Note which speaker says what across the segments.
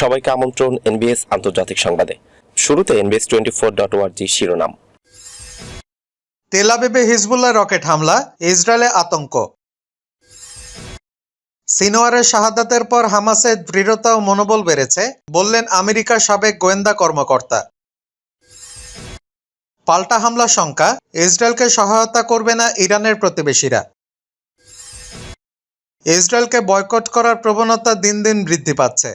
Speaker 1: সবাইকে আমন্ত্রণ এনবিএস আন্তর্জাতিক সংবাদে। শুরুতে এনবিএস টোয়েন্টি ফোর ডট ওয়ার্জি শিরোনাম।
Speaker 2: তেল আবিবে হিজবুল্লাহ রকেট হামলা, ইসরায়েলে আতঙ্ক। সিনোয়ারের শাহাদাতের পর হামাসের দৃঢ়তা ও মনোবল বেড়েছে, বললেন আমেরিকার সাবেক গোয়েন্দা কর্মকর্তা। পাল্টা হামলা শঙ্কা, ইসরায়েলকে সহায়তা করবে না ইরানের প্রতিবেশীরা। ইসরায়েলকে বয়কট করার প্রবণতা দিন দিন বৃদ্ধি পাচ্ছে।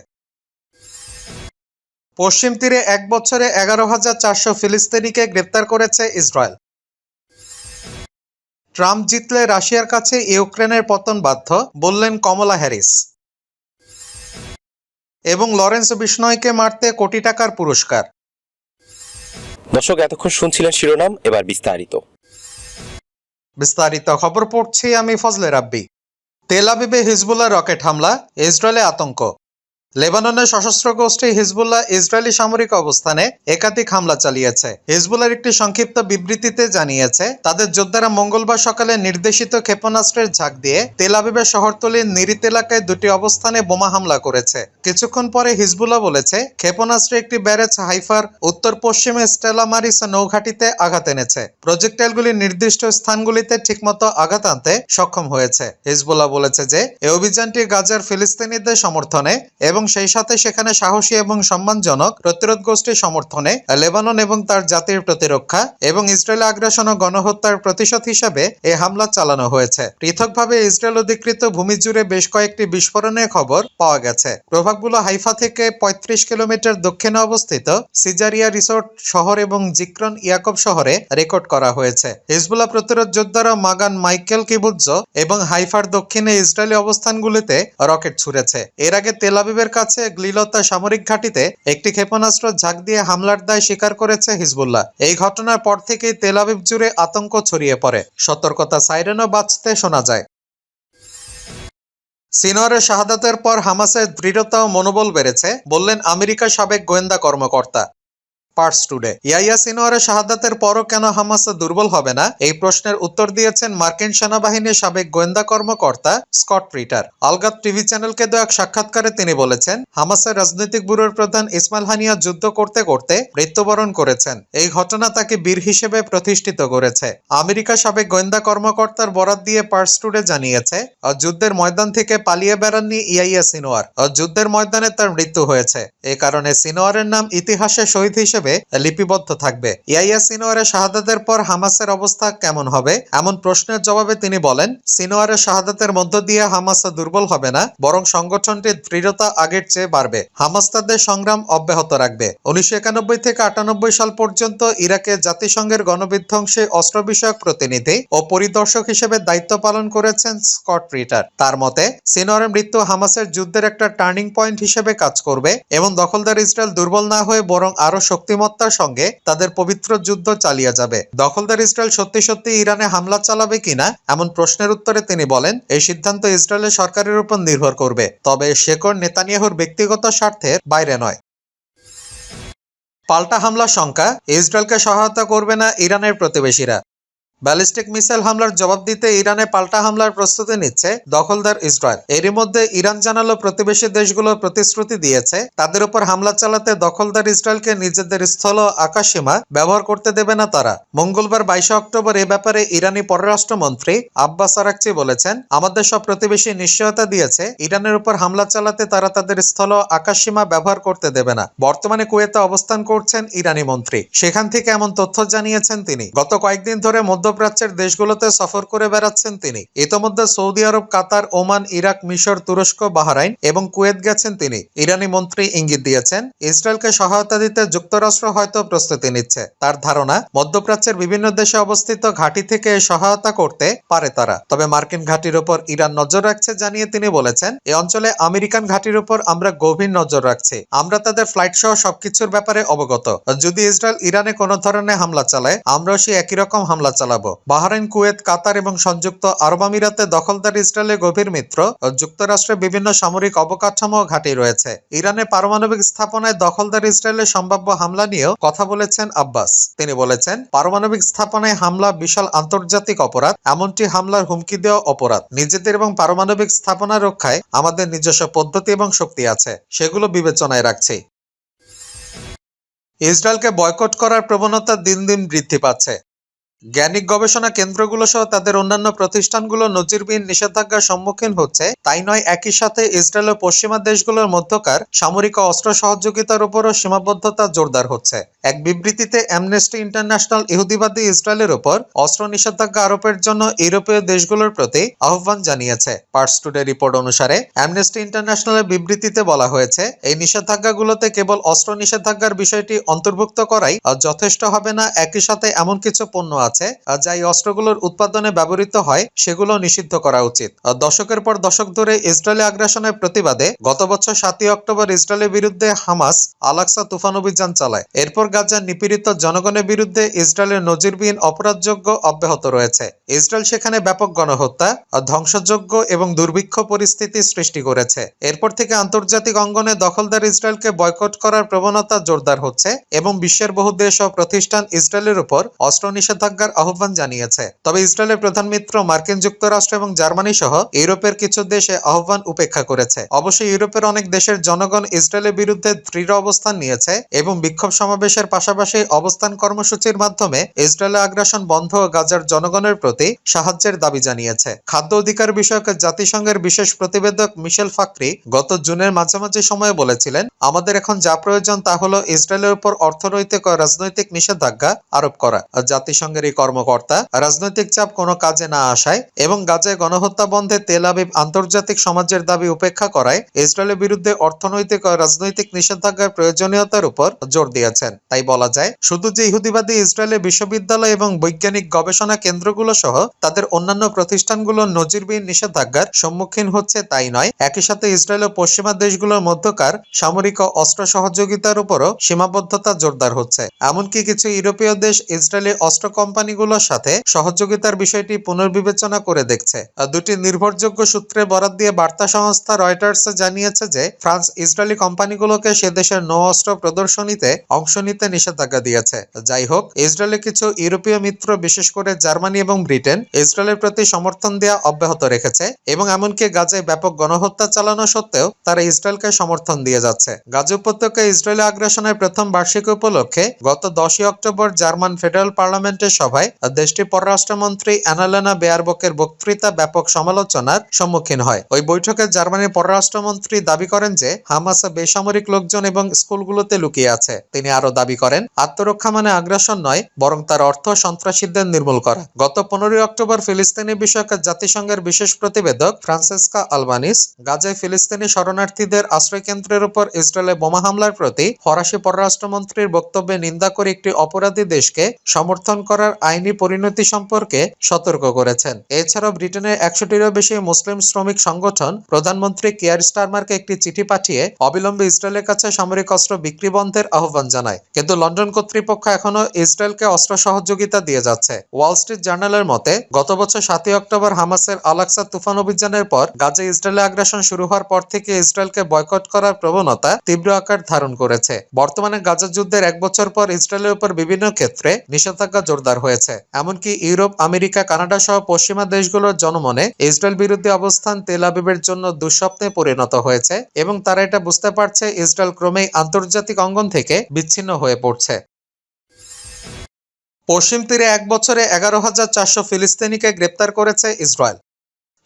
Speaker 2: পশ্চিম তীরে এক বছরে এগারো হাজার চারশো ফিলিস্তিনিকে গ্রেপ্তার করেছে ইসরায়েল। ট্রাম্প জিতলে রাশিয়ার কাছে ইউক্রেনের পতন বাধ্য বললেন কমলা হ্যারিস। এবং লরেন্স বিষ্ণয়কে মারতে কোটি টাকার পুরস্কার।
Speaker 1: দর্শক এতক্ষণ শুনছিলেন শিরোনাম এবার বিস্তারিত।
Speaker 2: বিস্তারিত খবর পড়ছি আমি ফজলে রাব্বি। তেল আবিবে হিজবুল্লাহ রকেট হামলা ইসরায়েলে আতঙ্ক। লেবাননের সশস্ত্র গোষ্ঠী হিজবুল্লাহ ইসরায়েলি সামরিক অবস্থানে একাধিক হামলা চালিয়েছে। হিজবুল্লাহর একটি সংক্ষিপ্ত বিবৃতিতে জানিয়েছে, তাদের যোদ্ধারা মঙ্গলবার সকালে নির্দেশিত ক্ষেপণাস্ত্রের ঝাঁক দিয়ে তেল আবিবের শহরতলির নিরিত এলাকায় দুটি অবস্থানে বোমা হামলা করেছে। কিছুক্ষণ পরে হিজবুল্লাহ বলেছে, ক্ষেপণাস্ত্রে একটি ব্যারেজ হাইফার উত্তর পশ্চিমে স্টেলামারিস নৌঘাটিতে আঘাত এনেছে। প্রজেক্টাইলগুলি নির্দিষ্ট স্থানগুলিতে ঠিকমতো আঘাত আনতে সক্ষম হয়েছে। হিজবুল্লাহ বলেছে যে এই অভিযানটি গাজার ফিলিস্তিনিদের সমর্থনে এবং সেই সাথে সেখানে সাহসী এবং সম্মানজনক প্রতিরোধ গোষ্ঠীর সমর্থনে লেবানন এবং তার জাতির প্রতিরক্ষা এবং ইসরায়েল আগ্রাসন ও গণহত্যার প্রতিশোধ হিসাবে এই হামলা চালানো হয়েছে। পৃথকভাবে ইসরায়েল অধিকৃত ভূমি জুড়ে বেশ কয়েকটি বিস্ফোরণের খবর পাওয়া গেছে। প্রভাবগুলো হাইফা থেকে ৩৫ কিলোমিটার দক্ষিণে অবস্থিত সিজারিয়া রিসোর্ট শহর এবং জিক্রন ইয়াকব শহরে রেকর্ড করা হয়েছে। হিজবুল্লাহ প্রতিরোধ যোদ্ধারা মাগান মাইকেল কিবুজ্জ এবং হাইফার দক্ষিণে ইসরায়েলি অবস্থানগুলিতে রকেট ছুড়েছে। এর আগে তেল আবিবের কাছে গ্লিলতা সামরিক ঘাঁটিতে একটি ক্ষেপণাস্ত্র ঝাঁক দিয়ে হামলার দায় স্বীকার করেছে হিজবুল্লাহ। এই ঘটনার পর থেকেই তেল আবিব জুড়ে আতঙ্ক ছড়িয়ে পড়ে। সতর্কতা সাইরেনও বাঁচতে শোনা যায়। সিনোয়ারের শাহাদাতের পর হামাসের দৃঢ়তা ও মনোবল বেড়েছে, বললেন আমেরিকার সাবেক গোয়েন্দা কর্মকর্তা। পার্স টুডে ইয়াইয়া সিনোয়ারের শাহাদাতের পরও কেন হামাস দুর্বল হবে না? এই প্রশ্নের উত্তর দিয়েছেন মার্কিন সেনাবাহিনীর সাবেক গোয়েন্দা কর্মকর্তা স্কট রিটার। আলগাত টিভি চ্যানেলকে দেওয়া এক সাক্ষাৎকারে তিনি বলেছেন, হামাসের রাজনৈতিক ব্যুরোর প্রধান ইসমাইল হানিয়া যুদ্ধ করতে করতে মৃত্যুবরণ করেছেন। এই ঘটনা তাকে বীর হিসেবে প্রতিষ্ঠিত করেছে। আমেরিকা সাবেক গোয়েন্দা কর্মকর্তার বরাত দিয়ে পার্টস টুডে জানিয়েছে যুদ্ধের ময়দান থেকে পালিয়ে বেড়াননি ইয়াইয়া সিনোয়ার। যুদ্ধের ময়দানে তার মৃত্যু হয়েছে। এ কারণে সিনোয়ারের নাম ইতিহাসে শহীদ হিসেবে লিপিবদ্ধ থাকবে। ইয়াইয়া সিনোয়ারের শাহাদাতের পর হামাসের অবস্থা কেমন হবে? এমন প্রশ্নের জবাবে তিনি বলেন, সিনোয়ারের শাহাদাতের মধ্য দিয়ে হামাস দুর্বল হবে না, বরং সংগঠনটির দৃঢ়তা আগের চেয়ে বাড়বে। হামাস তাদের সংগ্রাম অব্যাহত রাখবে। উনিশশো একানব্বই থেকে আটানব্বই সাল পর্যন্ত ইরাকে জাতিসংঘের গণবিধ্বংসী অস্ত্র বিষয়ক প্রতিনিধি ও পরিদর্শক হিসেবে দায়িত্ব পালন করেছেন স্কট রিটার। তার মতে, সিনোয়ারের মৃত্যু হামাসের যুদ্ধের একটা টার্নিং পয়েন্ট হিসেবে কাজ করবে এবং দখলদার ইসরায়েল দুর্বল না হয়ে বরং আরও শক্তিমত্তার সঙ্গে তাদের পবিত্র যুদ্ধ চালিয়ে যাবে। দখলদার ইসরায়েল সত্যি সত্যি ইরানে হামলা চালাবে কিনা এমন প্রশ্নের উত্তরে তিনি বলেন এই সিদ্ধান্ত ইসরায়েলের সরকারের উপর নির্ভর করবে। তবে শেকর নেতানিয়াহুর ব্যক্তিগত স্বার্থের বাইরে নয়। পাল্টা হামলা শঙ্কা ইসরায়েলকে সহায়তা করবে না ইরানের প্রতিবেশীরা। ব্যালিস্টিক মিসাইল হামলার জবাব দিতে ইরানে পাল্টা হামলার প্রস্তুতি নিচ্ছে দখলদার ইসরায়েল। এরই মধ্যে ইরান জানালো প্রতিবেশী দেশগুলো প্রতিশ্রুতি দিয়েছে। তাদের উপর হামলা চালাতে দখলদার ইসরায়েলকে নিজেদের স্থল আকাশসীমা ব্যবহার করতে দেবে না তারা। মঙ্গলবার বাইশে অক্টোবর এ ব্যাপারে ইরানি পররাষ্ট্রমন্ত্রী আব্বাস আরাকচি বলেছেন, আমাদের সব প্রতিবেশী নিশ্চয়তা দিয়েছে, ইরানের উপর হামলা চালাতে তারা তাদের স্থল আকাশসীমা ব্যবহার করতে দেবে না। বর্তমানে কুয়েতে অবস্থান করছেন ইরানি মন্ত্রী। সেখান থেকে এমন তথ্য জানিয়েছেন তিনি। গত কয়েকদিন ধরে মধ্যপ্রাচ্যের দেশগুলোতে সফর করে বেড়াচ্ছেন তিনি। ইতোমধ্যে সৌদি আরব, কাতার, ওমান, ইরাক, মিশর, তুরস্ক, বাহরাইন এবং কুয়েত গেছেন তিনি। ইরানি মন্ত্রী ইঙ্গিত দিয়েছেন, ইসরায়েলকে সহায়তা দিতে যুক্তরাষ্ট্র হয়তো প্রস্তুতি নিচ্ছে। তার ধারণা, মধ্যপ্রাচ্যের বিভিন্ন দেশে অবস্থিত ঘাঁটি থেকে সহায়তা করতে পারে তারা। তবে মার্কিন ঘাঁটির উপর ইরান নজর রাখছে জানিয়ে তিনি বলেছেন এই অঞ্চলে আমেরিকান ঘাঁটির উপর আমরা গভীর নজর রাখছি। আমরা তাদের ফ্লাইট সহ সবকিছুর ব্যাপারে অবগত। যদি ইসরায়েল ইরানে কোনো ধরনের হামলা চালায়, আমরাও সেই একই রকম হামলা চালাবো। যাব। বাহরাইন, কুয়েত, কাতার এবং সংযুক্ত আরব আমিরাতে দখলদার ইসরায়েলের গভীর মিত্র ও যুক্তরাষ্ট্রের বিভিন্ন সামরিক অবকাঠামো ঘাঁটি রয়েছে। ইরানে পারমাণবিক স্থাপনায় দখলদার ইসরায়েলের সম্ভাব্য হামলা নিয়েও কথা বলেছেন আব্বাস। তিনি বলেছেন, পারমাণবিক স্থাপনায় হামলা বিশাল আন্তর্জাতিক অপরাধ, এমনটি হামলার হুমকি দেওয়া অপরাধ। নিজেদের এবং পারমাণবিক স্থাপনা রক্ষায় আমাদের নিজস্ব পদ্ধতি এবং শক্তি আছে, সেগুলো বিবেচনায় রাখছি। ইসরায়েলকে বয়কট করার প্রবণতা দিন দিন বৃদ্ধি পাচ্ছে। জ্ঞানিক গবেষণা কেন্দ্রগুলো সহ তাদের অন্যান্য প্রতিষ্ঠানগুলো নজিরবিহীন নিষেধাজ্ঞার সম্মুখীন হচ্ছে। তাই নয়, একই সাথে ইসরায়েল ও পশ্চিমা দেশগুলোর মধ্যকার সামরিক অস্ত্র সহযোগিতার উপরও সীমাবদ্ধতা জোরদার হচ্ছে। এক বিবৃতিতে অ্যামনেস্টি ইন্টারন্যাশনাল ইহুদিবাদী ইসরায়েলের উপর অস্ত্র নিষেধাজ্ঞা আরোপের জন্য ইউরোপীয় দেশগুলোর প্রতি আহ্বান জানিয়েছে। পার্স টুডে রিপোর্ট অনুসারে অ্যামনেস্টি ইন্টারন্যাশনালের বিবৃতিতে বলা হয়েছে, এই নিষেধাজ্ঞাগুলোতে কেবল অস্ত্র নিষেধাজ্ঞার বিষয়টি অন্তর্ভুক্ত করাই যথেষ্ট হবে না, একই সাথে এমন কিছু পণ্য আছে। আহ, যা এই অস্ত্রগুলোর উৎপাদনে ব্যবহৃত হয় সেগুলো নিষিদ্ধ করা উচিত। দশকের পর দশক ধরে ইসরায়েলি আগ্রাসনের প্রতিবাদে গত বছর সাতই অক্টোবর ইসরায়েলের বিরুদ্ধে হামাস আলাক্সা তুফান অভিযান চালায়। এরপর গাজার নিপীড়িত জনগণের বিরুদ্ধে ইসরায়েলের নজিরবিহীন অপরাধযোগ্য অব্যাহত রয়েছে। ইসরায়েল সেখানে ব্যাপক গণহত্যা ধ্বংসযোগ্য এবং দুর্ভিক্ষ পরিস্থিতি সৃষ্টি করেছে। এরপর থেকে আন্তর্জাতিক অঙ্গনে দখলদার ইসরায়েলকে বয়কট করার প্রবণতা জোরদার হচ্ছে এবং বিশ্বের বহু দেশ ও প্রতিষ্ঠান ইসরায়েলের উপর অস্ত্র নিষেধাজ্ঞার আহ্বান জানিয়েছে। তবে ইসরায়েলের প্রধান মিত্র, মার্কিন যুক্তরাষ্ট্র এবং জার্মানি সহ ইউরোপের কিছু দেশে আহ্বান উপেক্ষা করেছে। অবশ্যই ইউরোপের অনেক দেশের জনগণ ইসরায়েলের বিরুদ্ধে দৃঢ় অবস্থান নিয়েছে এবং বিক্ষোভ সমাবেশের পাশাপাশি অবস্থান কর্মসূচির মাধ্যমে ইসরায়েলের আগ্রাসন বন্ধ ও গাজার জনগণের প্রতি সাহায্যের দাবি জানিয়েছে। খাদ্য অধিকার বিষয়ক জাতিসংঘের বিশেষ প্রতিবেদক মিশেল ফাকরি গত জুনের মাঝামাঝি সময়ে বলেছিলেন, আমাদের এখন যা প্রয়োজন তা হলো ইসরায়েলের উপর অর্থনৈতিক ও রাজনৈতিক নিষেধাজ্ঞা আরোপ করা। জাতিসংঘের এই কর্মকর্তা, রাজনৈতিক চাপ কোনো কাজে না আসায় এবং গাজায় গণহত্যা বন্ধে তেল আবিব আন্তর্জাতিক সমাজের দাবি উপেক্ষা করায় ইসরায়েলের বিরুদ্ধে অর্থনৈতিক ও রাজনৈতিক নিষেধাজ্ঞার প্রয়োজনীয়তার উপর জোর দিয়েছেন। তাই বলা যায়, শুধু যে ইহুদিবাদী ইসরায়েলের বিশ্ববিদ্যালয় এবং বৈজ্ঞানিক গবেষণা কেন্দ্রগুলো সহ তাদের অন্যান্য প্রতিষ্ঠানগুলো নজিরবিহীন নিষেধাজ্ঞার সম্মুখীন হচ্ছে তাই নয়, একই সাথে ইসরায়েল ও পশ্চিমা দেশগুলোর মধ্যকার সামরিক ও অস্ত্র সহযোগিতার উপরও সীমাবদ্ধতা জোরদার হচ্ছে। এমনকি কিছু ইউরোপীয় দেশ ইসরায়েলি অস্ত্র কোম্পানিগুলোর সাথে সহযোগিতার বিষয়টি পুনর্বিবেচনা করে দেখছে। দুটি নির্ভরযোগ্য সূত্রে বরাত দিয়ে বার্তা সংস্থা রয়টার্স জানিয়েছে যে, ফ্রান্স ইসরায়েলি কোম্পানিগুলোকে সে দেশের নৌ অস্ত্র প্রদর্শনীতে অংশ নিতে নিষেধাজ্ঞা দিয়েছে। যাই হোক ইসরায়েলের কিছু ইউরোপীয় মিত্র, বিশেষ করে জার্মানি এবং ব্রিটেন, ইসরায়েলের প্রতি সমর্থন দেওয়া অব্যাহত রেখেছে এবং এমনকি গাজায় ব্যাপক গণহত্যা চালানো সত্ত্বেও তারা ইসরায়েলকে সমর্থন দিয়ে যাচ্ছে। গাজা উপত্যকায় ইসরায়েলি আগ্রাসনের প্রথম বার্ষিকী উপলক্ষে গত দশই অক্টোবর জার্মান ফেডারেল পার্লামেন্টের সভায় দেশটির পররাষ্ট্রমন্ত্রী অ্যানালেনা বেয়ারবকের বক্তৃতা ব্যাপক সমালোচনার সম্মুখীন হয়। ওই বৈঠকে জার্মানির পররাষ্ট্রমন্ত্রী দাবি করেন যে, হামাস বেসামরিক লোকজন এবং স্কুলগুলোতে লুকিয়ে আছে। তিনি আরও দাবি করেন, আত্মরক্ষা মানে আগ্রাসন নয়, বরং তার অর্থ সন্ত্রাসীদের নির্মূল করা। গত পনেরোই অক্টোবর ফিলিস্তিনি বিষয়ক জাতিসংঘের বিশেষ প্রতিবেদক ফ্রান্সেসকা আলবানিস গাজায় ফিলিস্তিনি শরণার্থীদের আশ্রয় কেন্দ্রের উপর ইসরায়েলের বোমা হামলার প্রতি ফরাসি পররাষ্ট্রমন্ত্রীর বক্তব্যে নিন্দা করে একটি অপরাধী দেশকে সমর্থন করার আইনি পরিণতি সম্পর্কে সতর্ক করেছেন। এছাড়াও ব্রিটেনের একশোটিরও বেশি মুসলিম শ্রমিক সংগঠন প্রধানমন্ত্রী কেয়ার স্টারমারকে একটি চিঠি পাঠিয়ে অবিলম্বে ইসরায়েলের কাছে সামরিক অস্ত্র বিক্রি বন্ধের আহ্বান জানায়। কিন্তু লন্ডন কর্তৃপক্ষ এখনও ইসরায়েলকে অস্ত্র সহযোগিতা দিয়ে যাচ্ছে। ওয়াল স্ট্রিট জার্নালের মতে, গত বছর সাতই অক্টোবর হামাসের আলাক্সা তুফান অভিযানের পর গাজে ইসরায়েলে আগ্রাসন শুরু হওয়ার পর থেকে ইসরায়েলকে বয়কট করার প্রবণতা তীব্র আকার ধারণ করেছে। বর্তমানে গাজা যুদ্ধের এক বছর পর ইসরায়েলের উপর বিভিন্ন ক্ষেত্রে নিষেধাজ্ঞা জোরদার হয়েছে। এমনকি ইউরোপ, আমেরিকা, কানাডা সহ পশ্চিমা দেশগুলোর জনমনে ইসরায়েল বিরুদ্ধে অবস্থান তেল আবিবের জন্য দুঃস্বপ্নে পরিণত হয়েছে এবং তারা এটা বুঝতে পারছে ইসরায়েল ক্রমেই আন্তর্জাতিক অঙ্গন থেকে বিচ্ছিন্ন হয়ে পড়ছে। পশ্চিম তীরে এক বছরে এগারো হাজার চারশো ফিলিস্তিনিকে গ্রেপ্তার করেছে ইসরায়েল।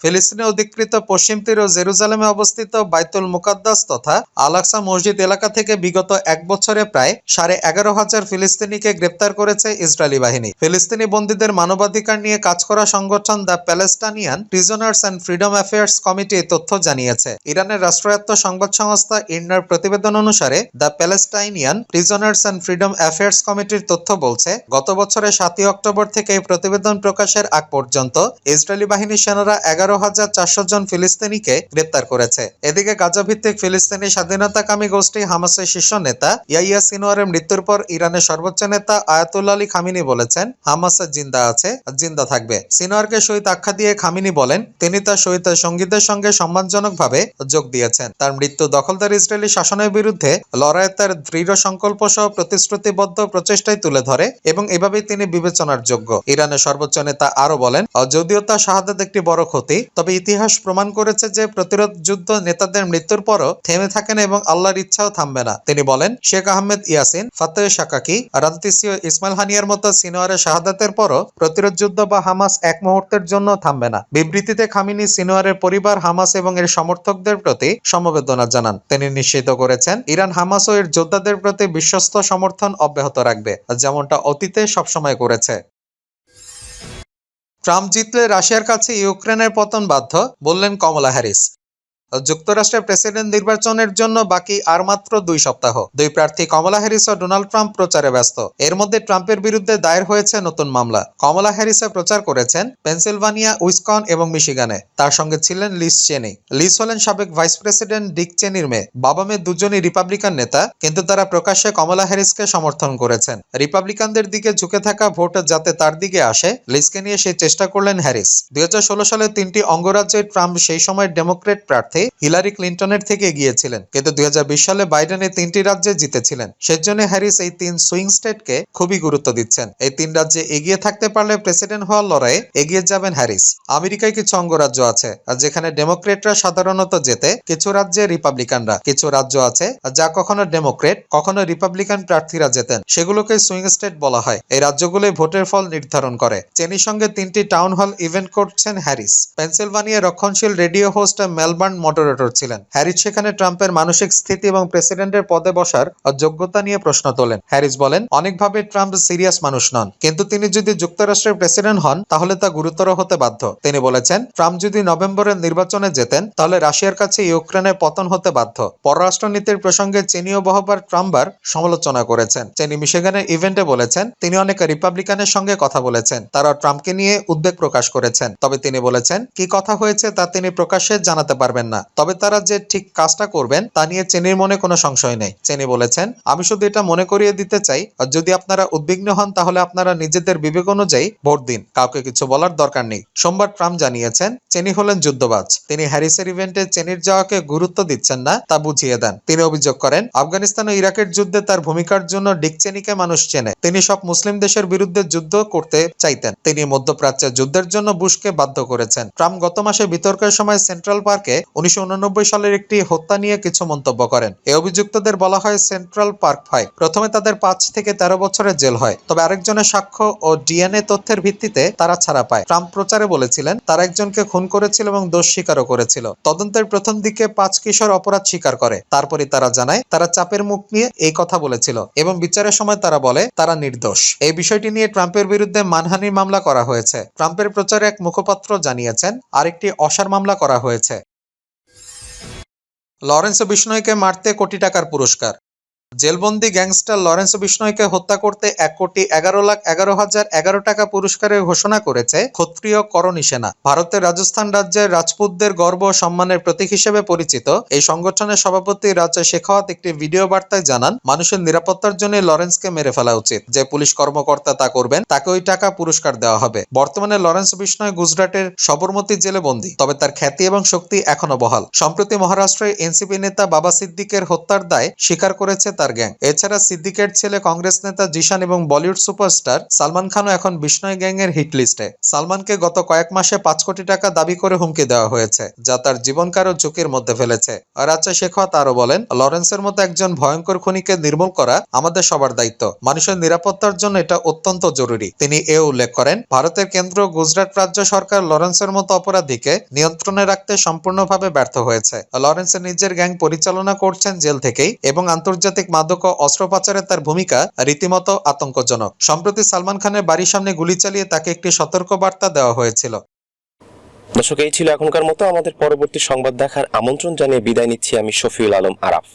Speaker 2: ফিলিস্তিনে অধিকৃত পশ্চিম তীর ও জেরুজালেমে অবস্থিত বাইতুল মুকাদ্দাস তথা আলাকসা মসজিদ এলাকা থেকে বিগত এক বছরে প্রায় সাড়ে এগারো হাজার ফিলিস্তিনিকে গ্রেপ্তার করেছে ইসরায়েলি বাহিনী। ফিলিস্তিনি বন্দীদের মানবাধিকার নিয়ে কাজ করা সংগঠন the Palestinian prisoners and freedom affairs committee তথ্য জানিয়েছে। ইরানের রাষ্ট্রায়ত্ত সংবাদ সংস্থা ইন্নার প্রতিবেদন অনুসারে, the Palestinian prisoners and freedom affairs কমিটির তথ্য বলছে, গত বছরের সাতই অক্টোবর থেকে এই প্রতিবেদন প্রকাশের আগ পর্যন্ত ইসরায়েলি বাহিনীর সেনারা এগারো এগারো হাজার চারশো জন ফিলিস্তিনিকে গ্রেপ্তার করেছে। এদিকে গাজা ভিত্তিক ফিলিস্তিনি স্বাধীনতাকামী গোষ্ঠী হামাসের শীর্ষ নেতা ইয়াইয়া সিনোয়ারের মৃত্যুর পর ইরানের সর্বোচ্চ নেতা আয়াতুল্লাহ আলী খামিনি বলেছেন, হামাস জিন্দা আছে, জিন্দা থাকবে। সিনোয়ারকে শহীদ আখ্যা দিয়ে খামিনি বলেন, তিনি তার শহীদ সঙ্গীতের সঙ্গে সম্মানজনকভাবে যোগ দিয়েছেন। তার মৃত্যু দখলদার ইসরায়েলি শাসনের বিরুদ্ধে লড়াই তার দৃঢ় সংকল্প সহ প্রতিশ্রুতিবদ্ধ প্রচেষ্টাই তুলে ধরে এবং এভাবেই তিনি বিবেচনার যোগ্য। ইরানের সর্বোচ্চ নেতা আরও বলেন, যদিও তার শাহাদাত একটি বড় ক্ষতি তবে ইতিহাস প্রমাণ করেছে যে প্রতিরোধ যুদ্ধ নেতাদের মৃত্যুর পরও থেমে থাকেন এবং আল্লাহর ইচ্ছাও থামবে না। তিনি বলেন, Sheikh Ahmed Yassin, Fathi Shaqaqi রান্তিসিও Ismail হানিয়ার মতো সিনোয়ারের শাহাদাতের পরও প্রতিরোধ যুদ্ধ বা হামাস এক মুহূর্তের জন্য থামবে না। বিবৃতিতে খামিনি সিনোয়ারের পরিবার, হামাস এবং এর সমর্থকদের প্রতি সমবেদনা জানান। তিনি নিশ্চিত করেছেন, ইরান হামাস ও এর যোদ্ধাদের প্রতি বিশ্বস্ত সমর্থন অব্যাহত রাখবে যেমনটা অতীতে সবসময় করেছে। ট্রাম্প জিতলে রাশিয়ার কাছে ইউক্রেনের পতন বাধ্য বললেন কমলা হ্যারিস। যুক্তরাষ্ট্রের প্রেসিডেন্ট নির্বাচনের জন্য বাকি আর মাত্র দুই সপ্তাহ। দুই প্রার্থী কমলা হ্যারিস ও ডোনাল্ড ট্রাম্প প্রচারে ব্যস্ত। এর মধ্যে ট্রাম্পের বিরুদ্ধে দায়ের হয়েছে নতুন মামলা। কমলা হ্যারিসে প্রচার করেছেন পেনসিলভানিয়া, উইসকন এবং মিশিগানে। তার সঙ্গে ছিলেন লিস চেনি। লিস হলেন সাবেক ভাইস প্রেসিডেন্ট ডিক চেনির মেয়ে। বাবা মেয়ে দুজনই রিপাবলিকান নেতা, কিন্তু তারা প্রকাশ্যে কমলা হ্যারিসকে সমর্থন করেছেন। রিপাবলিকানদের দিকে ঝুঁকে থাকা ভোট যাতে তার দিকে আসে, লিসকে নিয়ে সেই চেষ্টা করলেন হ্যারিস। দুই হাজার ষোলো সালে তিনটি অঙ্গরাজ্যে ট্রাম্প সেই সময় ডেমোক্রেট প্রার্থী হিলারি ক্লিন্টনের থেকে এগিয়েছিলেন। কিন্তু দুই হাজার বিশ সালে বাইডেনের তিনটি রাজ্যে জিতেছিলেন। সেজন্য হ্যারিস এই তিন সুইং স্টেটকে খুবই গুরুত্ব দিচ্ছেন। এই তিন রাজ্যে এগিয়ে থাকতে পারলে প্রেসিডেন্ট হওয়ার লড়াইয়ে এগিয়ে যাবেন হ্যারিস। আমেরিকায় কিছু অঙ্গরাজ্য আছে, আর যেখানে ডেমোক্রেটরা সাধারণত জেতে কিছু রাজ্যে রিপাবলিকানরা। কিছু রাজ্য আছে যা কখনো ডেমোক্রেট, কখনো রিপাবলিকান প্রার্থীরা জেতেন। সেগুলোকে সুইং স্টেট বলা হয়। এই রাজ্যগুলোই ভোটের ফল নির্ধারণ করে। চেনির সঙ্গে তিনটি টাউন হল ইভেন্ট করছেন হ্যারিস। পেনসিলভানিয়া রক্ষণশীল রেডিও হোস্ট মেলবার্ন মডারেটর ছিলেন। হ্যারিস সেখানে ট্রাম্পের মানসিক স্থিতি এবং প্রেসিডেন্টের পদে বসার যোগ্যতা নিয়ে প্রশ্ন তোলেন। হ্যারিস বলেন, অনেকভাবে ট্রাম্প সিরিয়াস মানুষ নন, কিন্তু তিনি যদি যুক্তরাষ্ট্রের প্রেসিডেন্ট হন, তাহলে তা গুরুতর হতে বাধ্য। তিনি বলেছেন, ট্রাম্প যদি নভেম্বরের নির্বাচনে জেতেন, তাহলে রাশিয়ার কাছে ইউক্রেনের পতন হতে বাধ্য। পররাষ্ট্রনীতির প্রসঙ্গে চীনীয় বহুবার ট্রাম্পবার সমালোচনা করেছেন। চেনি মিশেগানের ইভেন্টে বলেছেন, তিনি অনেক রিপাবলিকানের সঙ্গে কথা বলেছেন। তারা ট্রাম্পকে নিয়ে উদ্বেগ প্রকাশ করেছেন। তবে তিনি বলেছেন, কি কথা হয়েছে তা তিনি প্রকাশ্যে জানাতে পারবেন না। তবে তারা যে ঠিক কাজটা করবেন, তা নিয়ে চেনির মনে কোনো সংশয় নেই। চেনি বলেছেন, আমি শুধু এটা মনে করিয়ে দিতে চাই যদি আপনারা উদ্বিগ্ন হন, তাহলে আপনারা নিজেদের বিবেক অনুযায়ী ভোট দিন। কাউকে কিছু বলার দরকার নেই। সোমবার ট্রাম্প জানিয়েছেন চেনি হলেন যুদ্ধবাজ। তিনি হ্যারিসের ইভেন্টে চেনির যাওয়াকে গুরুত্ব দিচ্ছেন না, তা বুঝিয়ে দেন। তিনি অভিযোগ করেন, আফগানিস্তান ও ইরাকের যুদ্ধে তার ভূমিকার জন্য ডিক চেনিকে মানুষ চেনে। তিনি সব মুসলিম দেশের বিরুদ্ধে যুদ্ধ করতে চাইতেন। তিনি মধ্যপ্রাচ্যের যুদ্ধের জন্য বুশকে বাধ্য করেছেন। ট্রাম্প গত মাসে বিতর্কের সময় সেন্ট্রাল পার্কে উনিশশো সালের একটি হত্যা নিয়ে কিছু মন্তব্য করেন। এই অভিযুক্তদের বলা হয় সেন্ট্রাল পার্ক ফাইভ। প্রথমে তাদের পাঁচ থেকে তেরো বছরের জেল হয়। তবে আরেকজনের সাক্ষ্য ও ডিএনএ তথ্যের ভিত্তিতে তারা ছাড়া পায়। ট্রাম্প প্রচারে বলেছিলেন, তারা একজনকে খুন করেছিল এবং দোষ স্বীকারও করেছিল। তদন্তের প্রথম দিকে পাঁচ কিশোর অপরাধ স্বীকার করে। তারপরে তারা জানায়, তারা চাপের মুখ নিয়ে এই কথা বলেছিল এবং বিচারের সময় তারা বলে, তারা নির্দোষ। এই বিষয়টি নিয়ে ট্রাম্পের বিরুদ্ধে মানহানির মামলা করা হয়েছে। ট্রাম্পের প্রচারে এক মুখপাত্র জানিয়েছেন, আরেকটি অসার মামলা করা হয়েছে। লরেন্স বিষ্ণয়কে মারতে কোটি টাকার পুরস্কার। জেলবন্দি গ্যাংস্টার লরেন্স বিষ্ণয়কে হত্যা করতে এক কোটি এগারো লাখ এগারো হাজার এগারো টাকা পুরস্কারের ঘোষণা করেছে ক্ষত্রিয় করণী সেনা। ভারতের রাজস্থান রাজ্যের রাজপুতদের গর্ব সম্মানের প্রতীক হিসেবে পরিচিত এই সংগঠনের সভাপতি রাজা শেখাওয়াত একটি ভিডিও বার্তায় জানান, মানুষের নিরাপত্তার জন্য লরেন্সকে মেরে ফেলা উচিত, যে পুলিশ কর্মকর্তা তা করবেন, তাকে ওই টাকা পুরস্কার দেওয়া হবে। বর্তমানে লরেন্স বিষ্ণয় গুজরাটের সবরমতী জেলে বন্দী তবে তার খ্যাতি এবং শক্তি এখনও বহাল। সম্প্রতি মহারাষ্ট্রের এনসিপি নেতা বাবা সিদ্দিকের হত্যার দায় স্বীকার করেছে তার গ্যাং। এছাড়া সিদ্দিকের ছেলে কংগ্রেস নেতা জিশান এবং বলিউড সুপারস্টার সালমান খানও এখন বিষ্ণয় গ্যাং এর হিট লিস্টে। সালমানকে গত কয়েক মাসে পাঁচ কোটি টাকা দাবি করে হুমকি দেওয়া হয়েছে, যা তার জীবনকারও ঝুঁকির মধ্যে ফেলেছে। রাজা শেখাওয়াত আরও বলেন, লরেন্সের মতো একজন ভয়ঙ্কর খুনিকে নির্মূল করা আমাদের সবার দায়িত্ব। মানুষের নিরাপত্তার জন্য এটা অত্যন্ত জরুরি। তিনি এ উল্লেখ করেন, ভারতের কেন্দ্র গুজরাট রাজ্য সরকার লরেন্সের মতো অপরাধীকে নিয়ন্ত্রণে রাখতে সম্পূর্ণভাবে ব্যর্থ হয়েছে। লরেন্সের নিজের গ্যাং পরিচালনা করছেন জেল থেকেই এবং আন্তর্জাতিক মাদক ও অস্ত্র পাচারে তার ভূমিকা রীতিমতো আতঙ্কজনক। সম্প্রতি সালমান খানের বাড়ির সামনে গুলি চালিয়ে তাকে একটি সতর্ক বার্তা দেওয়া হয়েছিল।
Speaker 1: দর্শক, এই ছিল এখনকার মতো। আমাদের পরবর্তী সংবাদ দেখার আমন্ত্রণ জানিয়ে বিদায় নিচ্ছি আমি শফিউল আলম আরাফ।